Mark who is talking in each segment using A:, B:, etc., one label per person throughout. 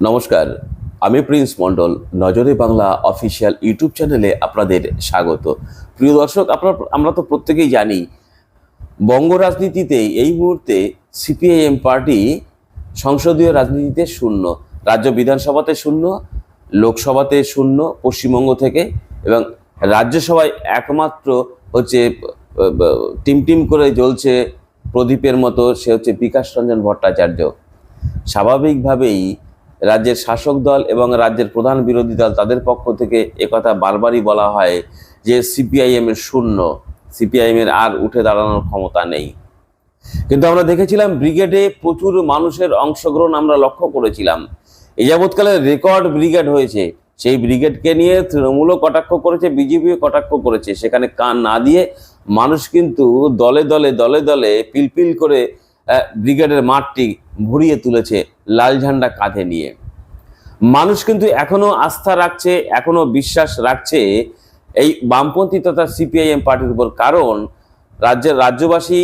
A: নমস্কার আমি প্রিন্স মণ্ডল নজরে বাংলা অফিসিয়াল ইউটিউব চ্যানেলে আপনাদের স্বাগত। প্রিয় দর্শক আপনার আমরা তো প্রত্যেকেই জানি বঙ্গ রাজনীতিতে এই মুহূর্তে সিপিআইএম পার্টি সংসদীয় রাজনীতিতে শূন্য রাজ্য বিধানসভাতে শূন্য লোকসভাতে শূন্য পশ্চিমবঙ্গ থেকে এবং রাজ্যসভায় একমাত্র হচ্ছে আহ, আহ, টিম টিম করে জ্বলছে প্রদীপের মতো সে হচ্ছে বিকাশ রঞ্জন ভট্টাচার্য। স্বাভাবিকভাবেই রাজ্যের শাসক দল এবং রাজ্যের প্রধান বিরোধী দল তাদের পক্ষ থেকে একথা বারবারই বলা হয় যে সিপিআইএম এর শূন্য। সিপিআইএম এর আর উঠে দাঁড়ানোর ক্ষমতা নেই। কিন্তু আমরা দেখেছিলাম ব্রিগেডে প্রচুর মানুষের অংশগ্রহণ আমরা লক্ষ্য করেছিলাম। এই যাবৎকালে রেকর্ড ব্রিগেড হয়েছে। সেই ব্রিগেডকে নিয়ে তৃণমূলও কটাক্ষ করেছে, বিজেপিও কটাক্ষ করেছে। সেখানে কান না দিয়ে মানুষ কিন্তু দলে দলে দলে দলে পিলপিল করে ব্রিগেডের মাঠটি ভরিয়ে তুলেছে লাল ঝান্ডা কাঁধে নিয়ে। মানুষ কিন্তু এখনও আস্থা রাখছে, এখনও বিশ্বাস রাখছে এই বামপন্থী তথা সিপিআইএম পার্টির উপর। কারণ রাজ্যের রাজ্যবাসী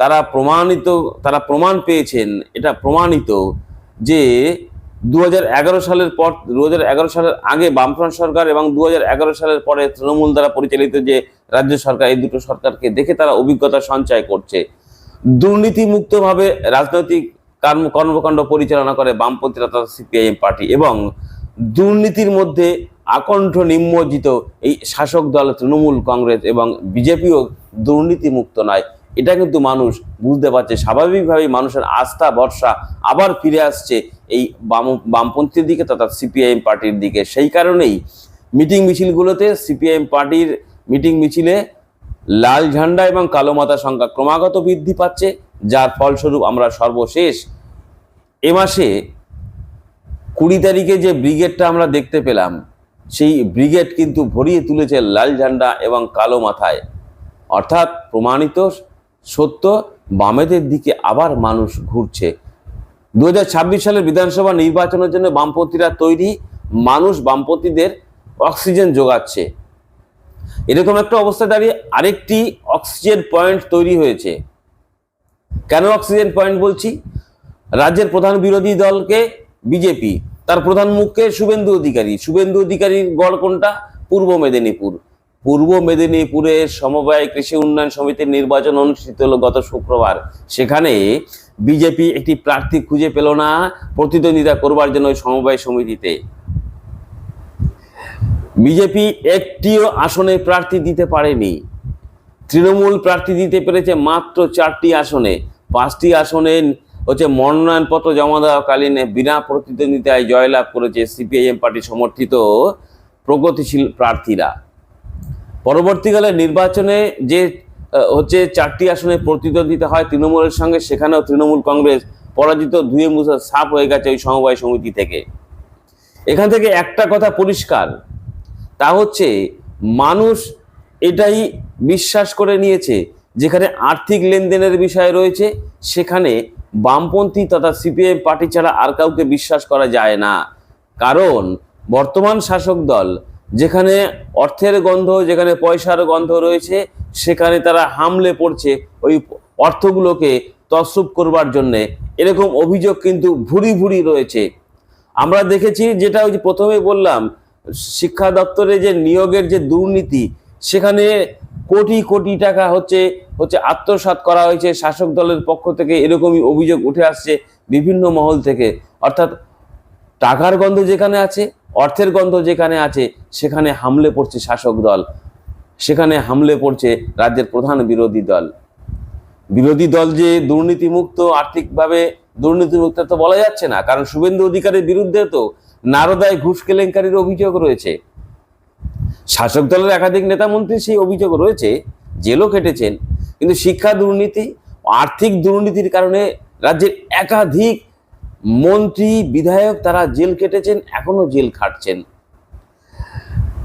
A: তারা প্রমাণিত, তারা প্রমাণ পেয়েছেন, এটা প্রমাণিত যে দু হাজার এগারো সালের পর দু হাজার এগারো সালের আগে বামফ্রন্ট সরকার এবং দু হাজার এগারো সালের পরে তৃণমূল দ্বারা পরিচালিত যে রাজ্য সরকার, এই দুটো সরকারকে দেখে তারা অভিজ্ঞতা সঞ্চয় করছে। দুর্নীতিমুক্তভাবে রাজনৈতিক কর্ম কর্মকাণ্ড পরিচালনা করে বামপন্থী তথা সিপিআইএম পার্টি এবং দুর্নীতির মধ্যে আকণ্ঠ নিম্নজিত এই শাসক দল তৃণমূল কংগ্রেস এবং বিজেপিও দুর্নীতিমুক্ত নয়। এটা কিন্তু মানুষ বুঝতে পারছে। স্বাভাবিকভাবেই মানুষের আস্থা, ভরসা আবার ফিরে আসছে এই বাম বামপন্থীর দিকে তথা সিপিআইএম পার্টির দিকে। সেই কারণেই মিটিং মিছিলগুলোতে সিপিআইএম পার্টির মিটিং মিছিলে লাল ঝান্ডা এবং কালো মাতা সংখ্যা ক্রমাগত বৃদ্ধি পাচ্ছে, যার ফলস্বরূপ আমরা সর্বশেষ এ মাসে কুড়ি তারিখে যে ব্রিগেডটা আমরা দেখতে পেলাম, সেই ব্রিগেড কিন্তু ভরিয়ে তুলেছে লাল ঝান্ডা এবং কালো মাথায়। অর্থাৎ প্রমাণিত সত্য, বামেদের দিকে আবার মানুষ ঘুরছে। দুহাজার ছাব্বিশ সালের বিধানসভা নির্বাচনের জন্য বামপন্থীরা তৈরি, মানুষ বামপন্থীদের অক্সিজেন যোগাচ্ছে। এরকম একটা অবস্থা দাঁড়িয়ে আরেকটি অক্সিজেন পয়েন্ট তৈরি হয়েছে। কেন অক্সিজেন পয়েন্ট বলছি? রাজ্যের প্রধান বিরোধী দলকে বিজেপি, তার প্রধান মুখকে শুভেন্দু অধিকারী। শুভেন্দু অধিকারীর গড় কোনটা? পূর্ব মেদিনীপুর। পূর্ব মেদিনীপুরের সমবায় কৃষি উন্নয়ন সমিতির নির্বাচন অনুষ্ঠিত হলো গত শুক্রবার। সেখানে বিজেপি একটি প্রার্থী খুঁজে পেল না, প্রতিদ্বন্দ্বিতা করবার জন্য ওই সমবায় সমিতিতে। বিজেপি একটিও আসনে প্রার্থী দিতে পারেনি। তৃণমূল প্রার্থী দিতে পেরেছে মাত্র চারটি আসনে। পাঁচটি আসনে হচ্ছে মনোনয়নপত্র জমা দেওয়াকালীন বিনা প্রতিদ্বন্দ্বিতায় জয়লাভ করেছে সিপিআইএম পার্টি সমর্থিত প্রগতিশীল প্রার্থীরা। পরবর্তীকালে নির্বাচনে যে হচ্ছে চারটি আসনে প্রতিদ্বন্দ্বিতা হয় তৃণমূলের সঙ্গে, সেখানেও তৃণমূল কংগ্রেস পরাজিত, ধুয়ে মুছে সাফ হয়ে গেছে ওই সমবায় সমিতি থেকে। এখান থেকে একটা কথা পরিষ্কার তা হচ্ছে মানুষ এটাই বিশ্বাস করে নিয়েছে যেখানে আর্থিক লেনদেনের বিষয় রয়েছে, সেখানে বামপন্থী তথা সিপিএম পার্টি ছাড়া আর কাউকে বিশ্বাস করা যায় না। কারণ বর্তমান শাসক দল যেখানে অর্থের গন্ধ, যেখানে পয়সার গন্ধ রয়েছে, সেখানে তারা হামলে পড়ছে ওই অর্থগুলোকে তসরুপ করবার জন্যে। এরকম অভিযোগ কিন্তু ভুরি ভুরি রয়েছে। আমরা দেখেছি যেটা ওই প্রথমে বললাম শিক্ষা দপ্তরে যে নিয়োগের যে দুর্নীতি, সেখানে কোটি কোটি টাকা হচ্ছে হচ্ছে আত্মসাৎ করা হয়েছে। শাসক দলের পক্ষ থেকে এরকমই অভিযোগ উঠে আসছে বিভিন্ন মহল থেকে। অর্থাৎ টাকার গন্ধ যেখানে আছে, অর্থের গন্ধ যেখানে আছে, সেখানে হামলে পড়ছে শাসক দল। সেখানে হামলে পড়ছে রাজ্যের প্রধান বিরোধী দল। বিরোধী দল যে দুর্নীতিমুক্ত আর্থিকভাবে দুর্নীতিমুক্ত তো বলা যাচ্ছে না, কারণ শুভেন্দু অধিকারের বিরুদ্ধে তো নারদায় ঘুষ কেলেঙ্কারির অভিযোগ রয়েছে। শাসক দলের একাধিক নেতা মন্ত্রী সেই অভিযোগ রয়েছে, জেলও কেটেছেন কিন্তু শিক্ষা দুর্নীতি, আর্থিক দুর্নীতির কারণে রাজ্যের একাধিক মন্ত্রী, বিধায়ক তারা জেল কেটেছেন এখনও জেল খাটছেন।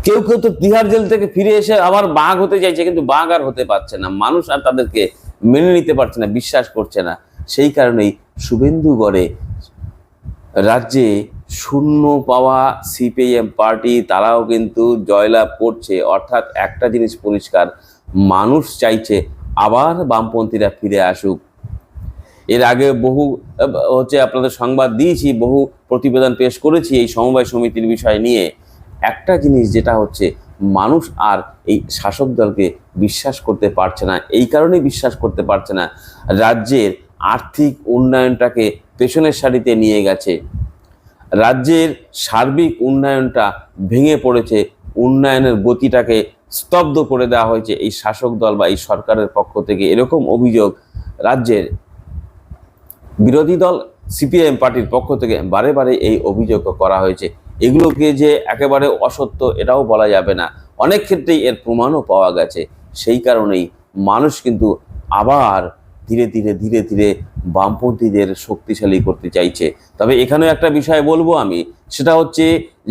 A: কেউ কেউ তো তিহার জেল থেকে ফিরে এসে আবার বাঘ হতে চাইছে, কিন্তু বাঘ আর হতে পারছে না। মানুষ আর তাদেরকে মেনে নিতে পারছে না, বিশ্বাস করছে না। সেই কারণেই শুভেন্দু গড়ে রাজ্যে শূন্য পাওয়া সিপিএম পার্টি, তারাও কিন্তু জয়লাভ করছে। অর্থাৎ একটা জিনিস পরিষ্কার, মানুষ চাইছে আবার বামপন্থীরা ফিরে আসুক। এর আগে বহু, হচ্ছে আপনাদের সংবাদ দিয়েছি, বহু প্রতিবেদন পেশ করেছি এই সমবায় সমিতির বিষয় নিয়ে। একটা জিনিস যেটা হচ্ছে, মানুষ আর এই শাসক দলকে বিশ্বাস করতে পারছে না। এই কারণেই বিশ্বাস করতে পারছে না। রাজ্যের আর্থিক উন্নয়নটাকে পেছনের সারিতে নিয়ে গেছে। রাজ্যের সার্বিক উন্নয়নটা ভেঙে পড়েছে, উন্নয়নের গতিটাকে স্তব্ধ করে দেওয়া হয়েছে এই শাসক দল বা এই সরকারের পক্ষ থেকে। এরকম অভিযোগ রাজ্যের বিরোধী দল, সিপিআইএম পার্টির পক্ষ থেকে বারে বারে এই অভিযোগ করা হয়েছে। এগুলোকে যে একেবারে অসত্য এটাও বলা যাবে না। অনেক ক্ষেত্রেই এর প্রমাণও পাওয়া গেছে। সেই কারণেই মানুষ কিন্তু আবার ধীরে ধীরে ধীরে ধীরে বামপন্থীদের শক্তিশালী করতে চাইছে। তবে এখানেও একটা বিষয় বলব আমি, সেটা হচ্ছে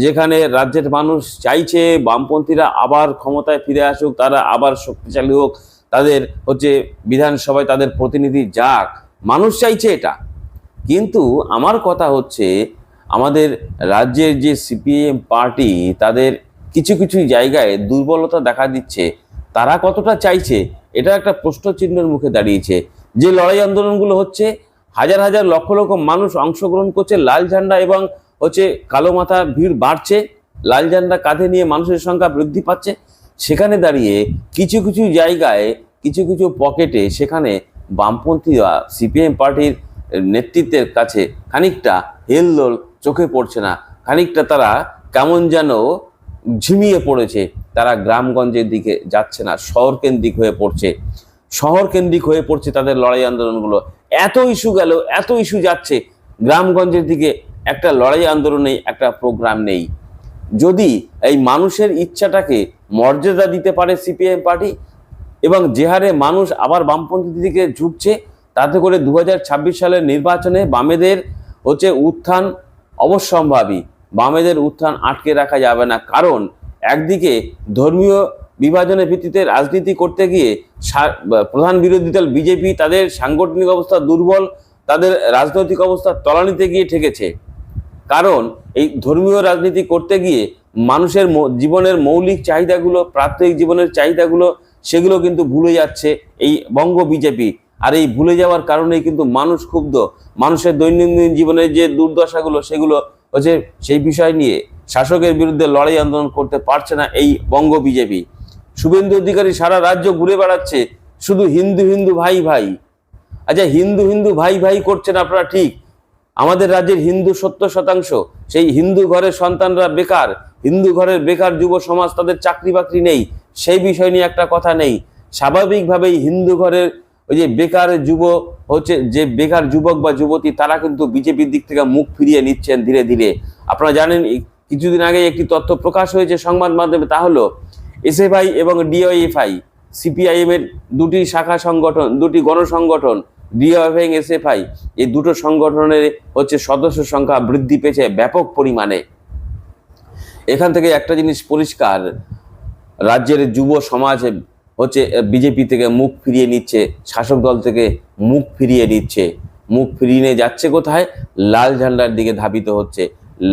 A: যেখানে রাজ্যের মানুষ চাইছে বামপন্থীরা আবার ক্ষমতায় ফিরে আসুক, তারা আবার শক্তিশালী হোক, তাদের হচ্ছে বিধানসভায় তাদের প্রতিনিধি যাক, মানুষ চাইছে এটা। কিন্তু আমার কথা হচ্ছে, আমাদের রাজ্যের যে সিপিএম পার্টি, তাদের কিছু কিছু জায়গায় দুর্বলতা দেখা দিচ্ছে, তারা কতটা চাইছে, এটা একটা প্রশ্নচিহ্নের মুখে দাঁড়িয়েছে। যে লড়াই আন্দোলনগুলো হচ্ছে, হাজার হাজার লক্ষ লক্ষ মানুষ অংশগ্রহণ করছে, লাল ঝান্ডা এবং হচ্ছে কালো মাথা ভিড় বাড়ছে, লাল ঝান্ডা কাঁধে নিয়ে মানুষের সংখ্যা বৃদ্ধি পাচ্ছে। সেখানে দাঁড়িয়ে কিছু কিছু জায়গায়, কিছু কিছু পকেটে সেখানে বামপন্থীরা সিপিএম পার্টির নেতৃত্বের কাছে খানিকটা হেলদোল চোখে পড়ছে না। খানিকটা তারা কেমন যেন ঝিমিয়ে পড়েছে। তারা গ্রামগঞ্জের দিকে যাচ্ছে না শহর কেন্দ্রিক হয়ে পড়ছে। শহর কেন্দ্রিক হয়ে পড়ছে তাদের লড়াই আন্দোলনগুলো। এত ইস্যু গেল, এত ইস্যু যাচ্ছে, গ্রামগঞ্জের দিকে একটা লড়াই আন্দোলনে একটা প্রোগ্রাম নেই। যদি এই মানুষের ইচ্ছাটাকে মর্যাদা দিতে পারে সিপিএম পার্টি এবং যে হারে মানুষ আবার বামপন্থী দিকে ঝুঁকছে, তাতে করে দু হাজার ছাব্বিশ সালের নির্বাচনে বামেদের হচ্ছে উত্থান অবশ্যম্ভাবী। বামেদের উত্থান আটকে রাখা যাবে না। কারণ একদিকে ধর্মীয় বিভাজনের ভিত্তিতে রাজনীতি করতে গিয়ে প্রধান বিরোধী দল বিজেপি তাদের সাংগঠনিক অবস্থা দুর্বল, তাদের রাজনৈতিক অবস্থা তলানিতে গিয়ে ঠেকেছে। কারণ এই ধর্মীয় রাজনীতি করতে গিয়ে মানুষের জীবনের মৌলিক চাহিদাগুলো, প্রাত্যহিক জীবনের চাহিদাগুলো, সেগুলো কিন্তু ভুলে যাচ্ছে এই বঙ্গ বিজেপি। আর এই ভুলে যাওয়ার কারণেই কিন্তু মানুষ ক্ষুব্ধ। মানুষের দৈনন্দিন জীবনের যে দুর্দশাগুলো, সেগুলো হচ্ছে সেই বিষয় নিয়ে শাসকের বিরুদ্ধে লড়াই আন্দোলন করতে পারছে না এই বঙ্গ বিজেপি। শুভেন্দু অধিকারী সারা রাজ্য ঘুরে বেড়াচ্ছে, শুধু হিন্দু হিন্দু ভাই ভাই। আচ্ছা হিন্দু হিন্দু ভাই ভাই করছেন আপনারা ঠিক, আমাদের রাজ্যের হিন্দু সত্তর শতাংশ, সেই হিন্দু ঘরের সন্তানরা বেকার, হিন্দু ঘরের বেকার যুব সমাজ তাদের চাকরি বাকরি নেই, সেই বিষয় নিয়ে একটা কথা নেই। স্বাভাবিকভাবেই হিন্দু ঘরের ওই যে বেকার যুব হচ্ছে, যে বেকার যুবক বা যুবতী, তারা কিন্তু বিজেপির দিক থেকে মুখ ফিরিয়ে নিচ্ছেন ধীরে ধীরে। আপনারা জানেন কিছুদিন আগে একটি তথ্য প্রকাশ হয়েছে সংবাদ মাধ্যমে, তা হলো এসএফআই এবং ডিওএফআই, সিপিআইএম এর দুটি শাখা সংগঠন, দুটি গণসংগঠন, ডিওএফআই এসএফআই, এই দুটো সংগঠনের হচ্ছে সদস্য সংখ্যা বৃদ্ধি পেয়েছে ব্যাপক পরিমাণে। এখান থেকে একটা জিনিস পরিষ্কার, রাজ্যের যুব সমাজ হচ্ছে বিজেপি থেকে মুখ ফিরিয়ে নিচ্ছে, শাসক দল থেকে মুখ ফিরিয়ে নিচ্ছে। মুখ ফিরিয়ে যাচ্ছে কোথায়? লাল ঝান্ডার দিকে ধাবিত হচ্ছে।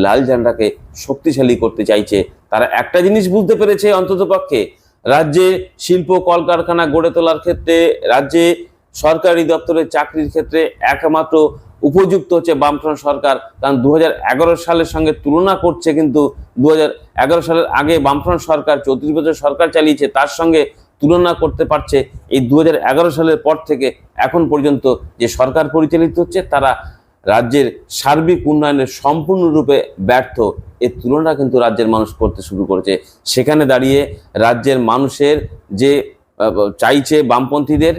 A: লাল ঝান্ডাকে শক্তিশালী করতে চাইছে। তারা একটা জিনিস বুঝতে পেরেছে অন্ততপক্ষে রাজ্যে শিল্প কলকারখানা গড়ে তোলার ক্ষেত্রে, রাজ্যে সরকারি দপ্তরের চাকরির ক্ষেত্রে একমাত্র উপযুক্ত হচ্ছে বামফ্রন্ট সরকার। কারণ দু হাজার এগারো সালের সঙ্গে তুলনা করছে কিন্তু দু হাজার এগারো সালের আগে বামফ্রন্ট সরকার, চৌত্রিশ বছর সরকার চালিয়েছে, তার সঙ্গে তুলনা করতে পারছে এই দু হাজার এগারো সালের পর থেকে, এখন পর্যন্ত যে সরকার পরিচালিত হচ্ছে, তারা রাজ্যের সার্বিক উন্নয়নে সম্পূর্ণরূপে ব্যর্থ। এর তুলনা কিন্তু রাজ্যের মানুষ করতে শুরু করেছে। সেখানে দাঁড়িয়ে রাজ্যের মানুষের যে চাইছে বামপন্থীদের,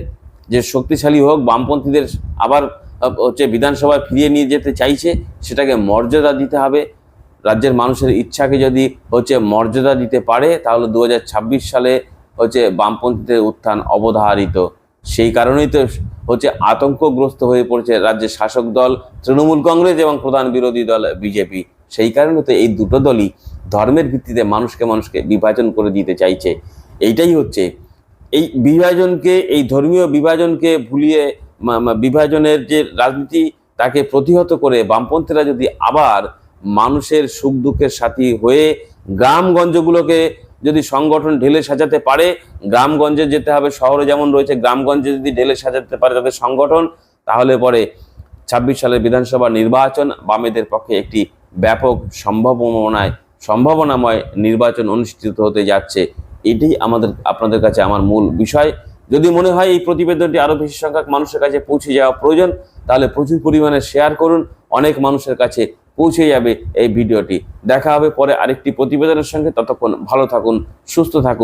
A: যে শক্তিশালী হোক, বামপন্থীদের আবার হচ্ছে বিধানসভায় ফিরিয়ে নিয়ে যেতে চাইছে, সেটাকে মর্যাদা দিতে হবে। রাজ্যের মানুষের ইচ্ছাকে যদি হচ্ছে মর্যাদা দিতে পারে, তাহলে দু হাজার ছাব্বিশ সালে হচ্ছে বামপন্থীদের উত্থান অবধারিত। সেই কারণেই তো হচ্ছে আতঙ্কগ্রস্ত হয়ে পড়েছে রাজ্যের শাসক দল, তৃণমূল কংগ্রেস এবং প্রধান বিরোধী দল বিজেপি। সেই কারণে তো এই দুটো দলই ধর্মের ভিত্তিতে মানুষকে মানুষকে বিভাজন করে দিতে চাইছে। এইটাই হচ্ছে। এই বিভাজনকে, এই ধর্মীয় বিভাজনকে ভুলিয়ে বিভাজনের যে রাজনীতি, তাকে প্রতিহত করে বামপন্থীরা যদি আবার মানুষের সুখ দুঃখের সাথী হয়ে গ্রামগঞ্জগুলোকে যদি সংগঠন ঢেলে সাজাতে পারে, গ্রামগঞ্জে যেতে হবে, শহরে যেমন রয়েছে, গ্রামগঞ্জে যদি ঢেলে সাজাতে পারে তাদের সংগঠন, তাহলে পরে ছাব্বিশ সালের বিধানসভা নির্বাচন বামেদের পক্ষে একটি ব্যাপক সম্ভাবনায়, সম্ভাবনাময় নির্বাচন অনুষ্ঠিত হতে যাচ্ছে। এটাই আমাদের, আপনাদের কাছে আমার মূল বিষয়। যদি মনে হয় এই প্রতিবেদনটি আরও বেশি সংখ্যক মানুষের কাছে পৌঁছে যাওয়া প্রয়োজন, তাহলে প্রচুর পরিমাণে শেয়ার করুন। অনেক মানুষের কাছে পৌঁছে যাবে এই ভিডিওটি। দেখা হবে পরে আরেকটি প্রতিবেদনের সঙ্গে। ততক্ষণ ভালো থাকুন, সুস্থ থাকুন।